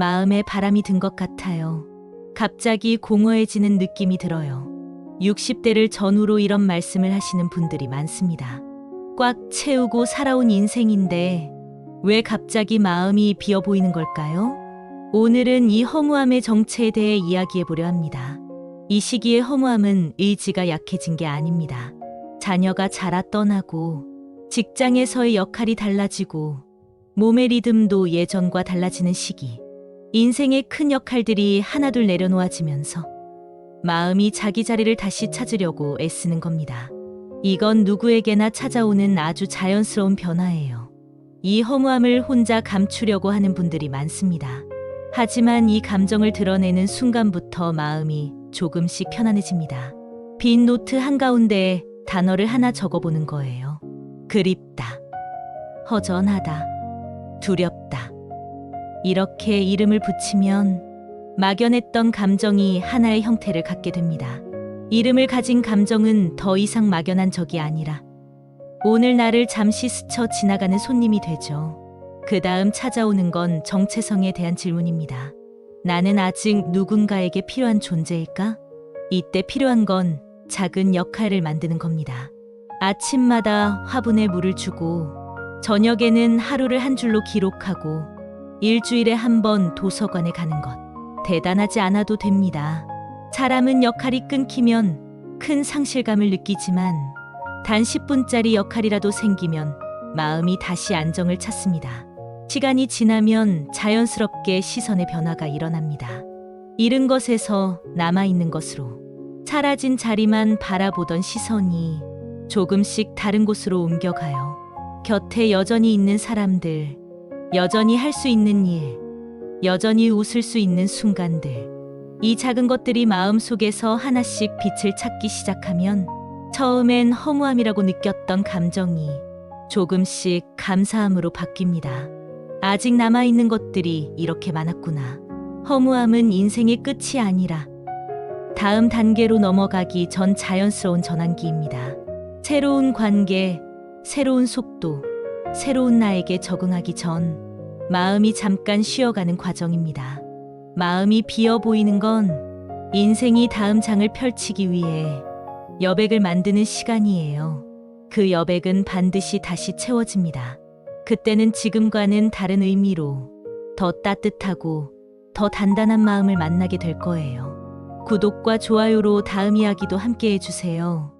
마음에 바람이 든 것 같아요. 갑자기 공허해지는 느낌이 들어요. 60대를 전후로 이런 말씀을 하시는 분들이 많습니다. 꽉 채우고 살아온 인생인데 왜 갑자기 마음이 비어 보이는 걸까요? 오늘은 이 허무함의 정체에 대해 이야기해 보려 합니다. 이 시기의 허무함은 의지가 약해진 게 아닙니다. 자녀가 자라 떠나고 직장에서의 역할이 달라지고 몸의 리듬도 예전과 달라지는 시기. 인생의 큰 역할들이 하나둘 내려놓아지면서 마음이 자기 자리를 다시 찾으려고 애쓰는 겁니다. 이건 누구에게나 찾아오는 아주 자연스러운 변화예요. 이 허무함을 혼자 감추려고 하는 분들이 많습니다. 하지만 이 감정을 드러내는 순간부터 마음이 조금씩 편안해집니다. 빈 노트 한가운데에 단어를 하나 적어보는 거예요. 그립다. 허전하다. 두렵다. 이렇게 이름을 붙이면 막연했던 감정이 하나의 형태를 갖게 됩니다. 이름을 가진 감정은 더 이상 막연한 적이 아니라 오늘 나를 잠시 스쳐 지나가는 손님이 되죠. 그 다음 찾아오는 건 정체성에 대한 질문입니다. 나는 아직 누군가에게 필요한 존재일까? 이때 필요한 건 작은 역할을 만드는 겁니다. 아침마다 화분에 물을 주고, 저녁에는 하루를 한 줄로 기록하고, 일주일에 한 번 도서관에 가는 것. 대단하지 않아도 됩니다. 사람은 역할이 끊기면 큰 상실감을 느끼지만, 단 10분짜리 역할이라도 생기면 마음이 다시 안정을 찾습니다. 시간이 지나면 자연스럽게 시선의 변화가 일어납니다. 잃은 것에서 남아있는 것으로 사라진 자리만 바라보던 시선이 조금씩 다른 곳으로 옮겨가요. 곁에 여전히 있는 사람들, 여전히 할 수 있는 일, 여전히 웃을 수 있는 순간들. 이 작은 것들이 마음 속에서 하나씩 빛을 찾기 시작하면 처음엔 허무함이라고 느꼈던 감정이 조금씩 감사함으로 바뀝니다. 아직 남아있는 것들이 이렇게 많았구나. 허무함은 인생의 끝이 아니라 다음 단계로 넘어가기 전 자연스러운 전환기입니다. 새로운 관계, 새로운 속도, 새로운 나에게 적응하기 전 마음이 잠깐 쉬어가는 과정입니다. 마음이 비어 보이는 건 인생이 다음 장을 펼치기 위해 여백을 만드는 시간이에요. 그 여백은 반드시 다시 채워집니다. 그때는 지금과는 다른 의미로 더 따뜻하고 더 단단한 마음을 만나게 될 거예요. 구독과 좋아요로 다음 이야기도 함께 해주세요.